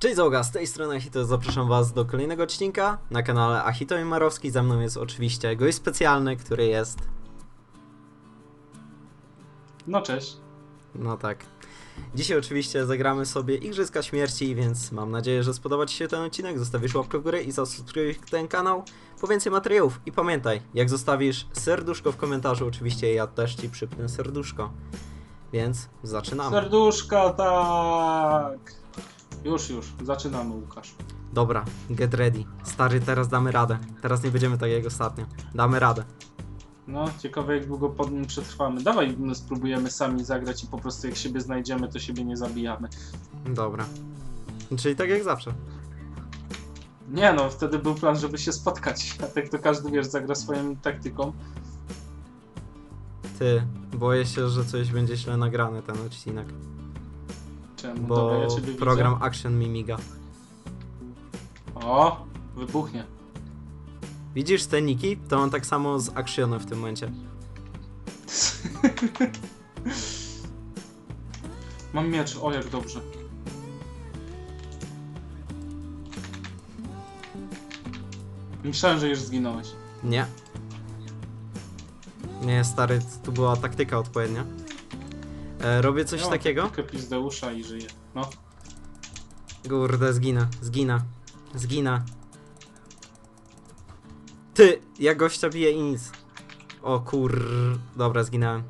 Cześć załoga, z tej strony Achito, zapraszam was do kolejnego odcinka na kanale Achito i Marowski. Ze mną jest oczywiście gość specjalny, który jest, No cześć. no tak. Dzisiaj oczywiście zagramy sobie Igrzyska Śmierci, więc mam nadzieję, że spodoba ci się ten odcinek. Zostawisz łapkę w górę i zasubskrybuj ten kanał po więcej materiałów. I pamiętaj, jak zostawisz serduszko w komentarzu, oczywiście ja też ci przypnę serduszko. Więc zaczynamy. Serduszka, tak. Już, już. Zaczynamy, Łukasz. Dobra, get ready. Stary, teraz damy radę. Teraz nie będziemy tak jak ostatnio. Damy radę. No, ciekawe jak długo pod nim przetrwamy. Dawaj, no, spróbujemy sami zagrać i po prostu jak siebie znajdziemy, to siebie nie zabijamy. Dobra. Czyli tak jak zawsze. Nie no, wtedy był plan, żeby się spotkać. A tak to każdy, wiesz, zagra swoją taktyką. Ty, boję się, że coś będzie źle nagrany ten odcinek. Czemu? Bo Dobra, ja ciebie program widzę. Action mi miga. O, wybuchnie. Widzisz te niki? To on tak samo z Actionem w tym momencie. Mam miecz, o jak dobrze. Myślałem, że już zginąłeś. Nie. Nie, stary, tu była taktyka odpowiednia. E, robię coś Ja takiego? Tylko pizdeusza i żyję. No. Kurde, zginę, zginę, zginę. Ty, ja gościa biję i nic. O kur... Dobra, zginąłem.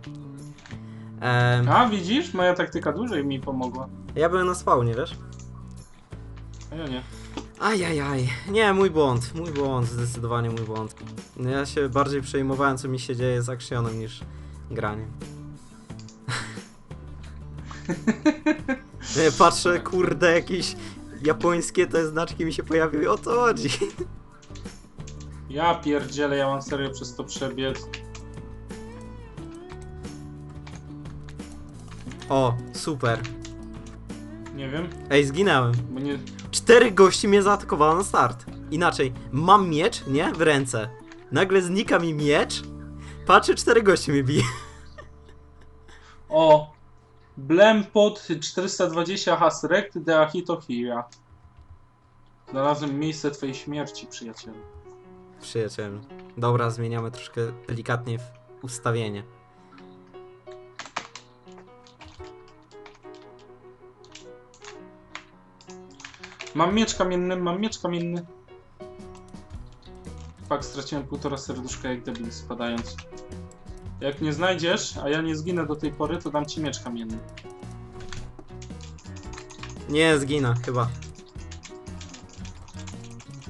Em, A widzisz, moja taktyka dłużej mi pomogła. ja byłem na spawnie, wiesz? A ja nie. Ajajaj. Nie, mój błąd, mój błąd, zdecydowanie mój błąd. Ja się bardziej przejmowałem, co mi się dzieje z actionem niż graniem. Patrzę, kurde, jakieś japońskie te znaczki mi się pojawiły, o to chodzi. Ja pierdzielę, ja mam serio przez to przebiec. O, super. Nie wiem, Ej, zginęłem. bo nie... Cztery gości mnie zaatakowało na start. Inaczej, mam miecz, nie? W ręce. Nagle znika mi miecz. Patrzę, cztery gości mnie bije. O! Blempot 420 has rect de Ahito Hira. Znalazłem miejsce twojej śmierci, przyjacielu. Przyjacielu. Dobra, zmieniamy troszkę delikatnie w ustawienie. Mam miecz kamienny, mam miecz kamienny. Fakt, straciłem półtora serduszka jak debil spadając. Jak nie znajdziesz, a ja nie zginę do tej pory, to dam ci miecz kamienny. Nie, zginę, chyba.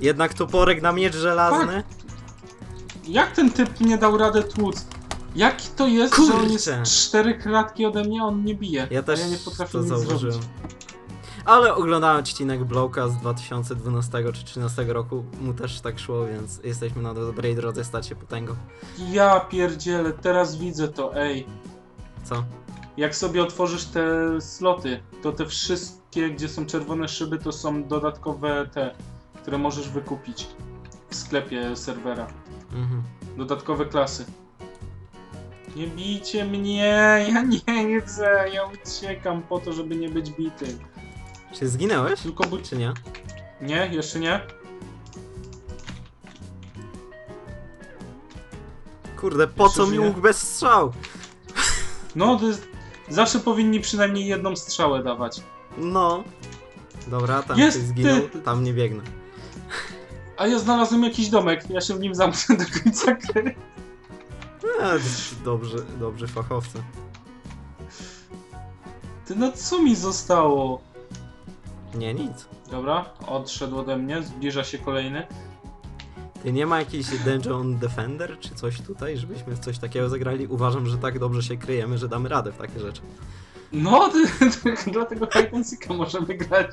Jednak toporek na miecz żelazny? Jak ten typ nie dał radę tłuc? Jak to jest, że on jest Kurczę. cztery klatki ode mnie, on nie bije? Ja też a ja nie potrafię to nic zauważyłem. zrobić. Ale oglądałem odcinek Blowka z 2012 czy 2013 roku. Mu też tak szło, więc jesteśmy na dobrej drodze stać się potęgą. Ja pierdzielę, teraz widzę to, ej. Co? Jak sobie otworzysz te sloty, to te wszystkie, gdzie są czerwone szyby, to są dodatkowe te, które możesz wykupić w sklepie serwera. Mhm. Dodatkowe klasy. Nie bijcie mnie, ja nie chcę, ja uciekam po to, żeby nie być bity. Czy zginęłeś? Tylko bój... Czy nie? Nie, jeszcze nie? Kurde, po Jeszcze co mi żyje? łuk bez strzał? No, to jest... zawsze powinni przynajmniej jedną strzałę dawać. No. Dobra, tam Jest, ktoś zginął, ty! tam nie biegnę. A ja znalazłem jakiś domek, ja się w nim zamknę do końca gry. E, dobrze, dobrze fachowcy. Ty, no co mi zostało? Nie, nic. Dobra, odszedł ode mnie, zbliża się kolejny. Ty nie ma jakiś Dungeon Defender czy coś tutaj, żebyśmy coś takiego zagrali? Uważam, że tak dobrze się kryjemy, że damy radę w takie rzeczy. No, ty, ty, dlatego seeka możemy grać.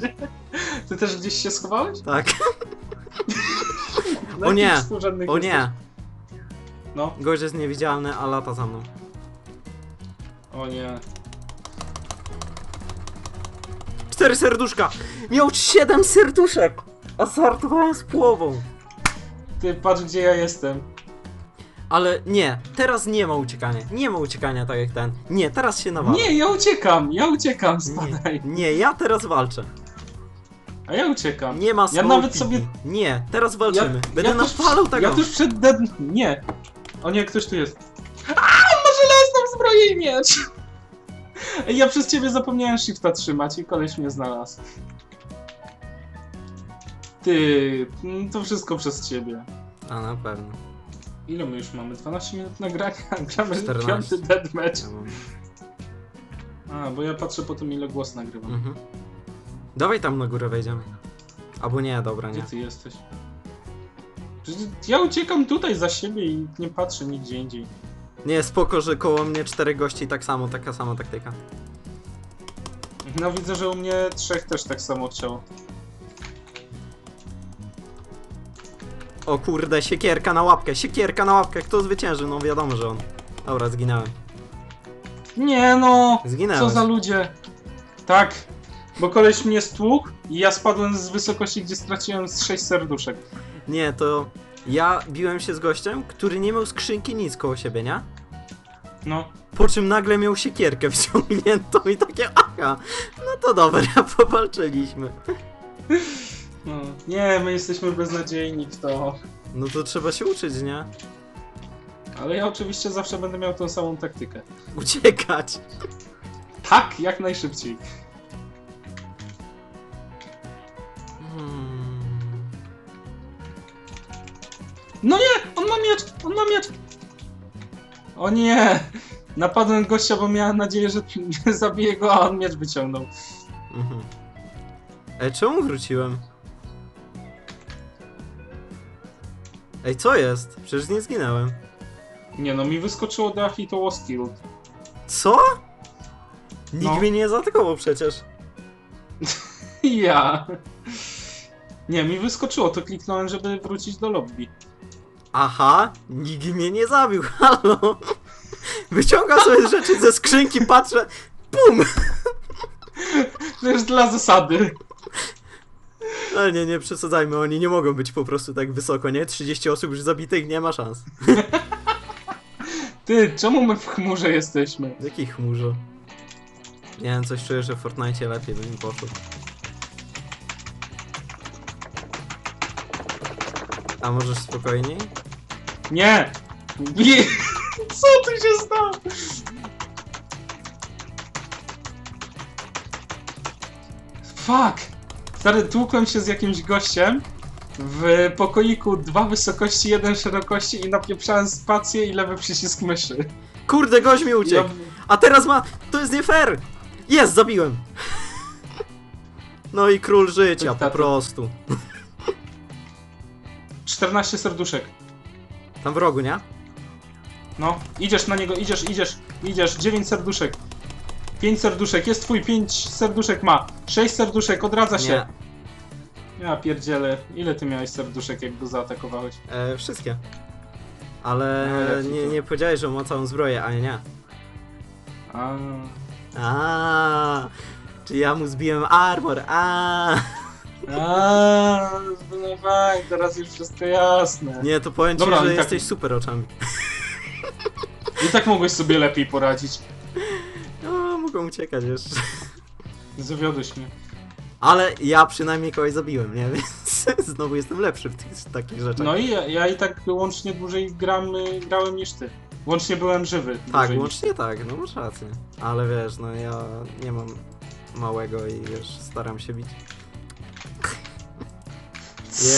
Ty też gdzieś się schowałeś? Tak. Na O nie, O jesteś? nie, No, gość jest niewidzialny, a lata za mną. o nie. Cztery serduszka! Miał siedem serduszek! A startowałem z połową. Ty, patrz gdzie ja jestem. Ale nie, teraz nie ma uciekania. Nie ma uciekania tak jak ten. Nie, teraz się nawala. Nie, ja uciekam, ja uciekam, nie, spadaj. nie, ja teraz walczę. A ja uciekam. Nie ma Ja nawet sobie- Nie, teraz walczymy. Będę ja tuż- napalał tego. Ja tuż przed dead... Nie. O nie, ktoś tu jest. A, ma żelazną zbroję i miecz! Ja przez ciebie zapomniałem shifta trzymać i koleś mnie znalazł. Ty, mm, to wszystko przez ciebie. A, na pewno. Ile my już mamy? 12 minut nagrania? Gramy 14. piąty deathmatch. Ja mam... A, bo ja patrzę po tym ile głos nagrywam. mhm. Dawaj tam na górę wejdziemy. Albo nie, dobra, Gdzie nie. ty jesteś? Przecież Ja uciekam tutaj za siebie i nie patrzę nigdzie indziej. Nie, spoko, że koło mnie czterech gości tak samo, taka sama taktyka. No widzę, że u mnie trzech też tak samo chciało. O kurde, siekierka na łapkę, siekierka na łapkę. Kto zwycięży? No wiadomo, że on. Dobra, zginąłem. Nie no! Zginąłem. Co za ludzie? Tak, bo koleś mnie stłukł i ja spadłem z wysokości, gdzie straciłem z 6 serduszek. Nie, to ja biłem się z gościem, który nie miał skrzynki nic koło siebie, nie? No. Po czym nagle miał siekierkę wciągniętą i takie aha, no to dobra, powalczyliśmy. no. Nie, my jesteśmy beznadziejni w to. No to trzeba się uczyć, nie? Ale ja oczywiście zawsze będę miał tą samą taktykę. Uciekać. Tak, jak najszybciej. No nie! On ma miecz! On ma miecz! O nie! Napadłem gościa, bo miałem nadzieję, że zabiję go, a on miecz wyciągnął. Mhm. Ej, czemu wróciłem? Ej, co jest? Przecież nie zginęłem. Nie no, mi wyskoczyło dach i to was killed. Co? Nikt No. mnie nie zaatakował przecież. Ja. Nie, mi wyskoczyło, to kliknąłem, żeby wrócić do lobby. Aha, nikt mnie nie zabił, halo. Wyciągam sobie rzeczy ze skrzynki, patrzę, bum! To jest dla zasady. Ale nie, nie przesadzajmy, oni nie mogą być po prostu tak wysoko, nie? 30 osób już zabitych, nie ma szans. Ty, czemu my w chmurze jesteśmy? Jaki chmurze? Nie wiem, coś czuję, że w Fortnite lepiej by mi poszło. A możesz spokojniej? Nie! Nie! Co tu się stało? Fuck! Stary, tłukłem się z jakimś gościem w pokoiku dwa wysokości, jeden szerokości i napieprzałem spację i lewy przycisk myszy. Kurde, gość mi uciekł! A teraz ma... To jest nie fair! Jest, zabiłem! No i król życia, po Dyktator. prostu. 14 serduszek. Tam w rogu, nie? No, idziesz na niego, idziesz, idziesz, idziesz, 9 serduszek. 5 serduszek, jest twój, 5 serduszek ma. 6 serduszek, odradza się. Ja pierdzielę, ile ty miałeś serduszek, jak go zaatakowałeś? E, wszystkie. Ale No, nie, to? nie powiedziałeś, że ma całą zbroję, a nie, nie. A, A, czy ja mu zbiłem armor? A, a, no fajnie, teraz już wszystko jasne. nie, to powiem ci, Dobra, że i tak- jesteś super oczami. I tak mogłeś sobie lepiej poradzić. No, mogą uciekać jeszcze. Zawiodłeś mnie. Ale ja przynajmniej kogoś zabiłem, nie? Więc znowu jestem lepszy w tych takich rzeczach. No i ja, ja i tak łącznie dłużej gram, y, grałem niż ty. Łącznie byłem żywy. tak, dłużej niż łącznie tak, no masz rację. Ale wiesz, no ja nie mam małego i wiesz, staram się bić.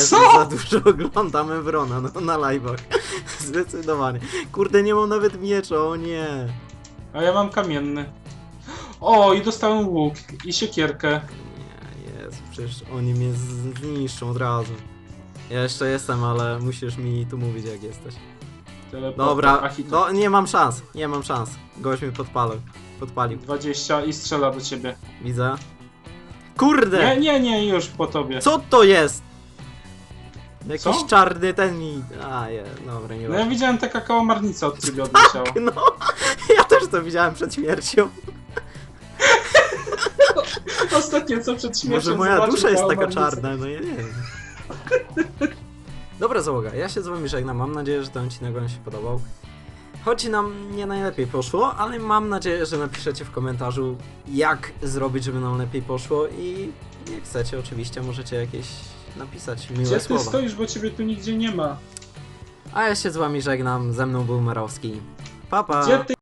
Co? za dużo oglądam Evrona no, na live'ach. Zdecydowanie. Kurde, nie mam nawet miecza, o nie. A ja mam kamienny. O, i dostałem łuk i siekierkę. Nie, jest, przecież oni mnie z- zniszczą od razu. Ja jeszcze jestem, ale musisz mi tu mówić jak jesteś. Teleport, Dobra, Achito. no nie mam szans, nie mam szans. Gość mnie podpalił. Podpalił. 20 i strzela do ciebie. Widzę. Kurde! Nie, nie, nie, już po tobie. Co to jest? Jakiś Co? czarny ten mi... A, je, dobra, nie No ja widziałem taka kałamarnica od ciebie odleciała. No, ja też to widziałem przed śmiercią. Ostatnie co przed śmiercią Może moja zobaczył dusza jest taka kałamarnicę. czarna, no ja nie wiem. Dobra załoga, ja się z wami żegnam, mam nadzieję, że ten odcinek wam się podobał. Choć nam nie najlepiej poszło, ale mam nadzieję, że napiszecie w komentarzu jak zrobić, żeby nam lepiej poszło i jak chcecie oczywiście możecie jakieś napisać miłe Gdzie ty słowa. stoisz, bo ciebie tu nigdzie nie ma? A ja się z wami żegnam, ze mną był Marowski. Pa pa! Gdzie ty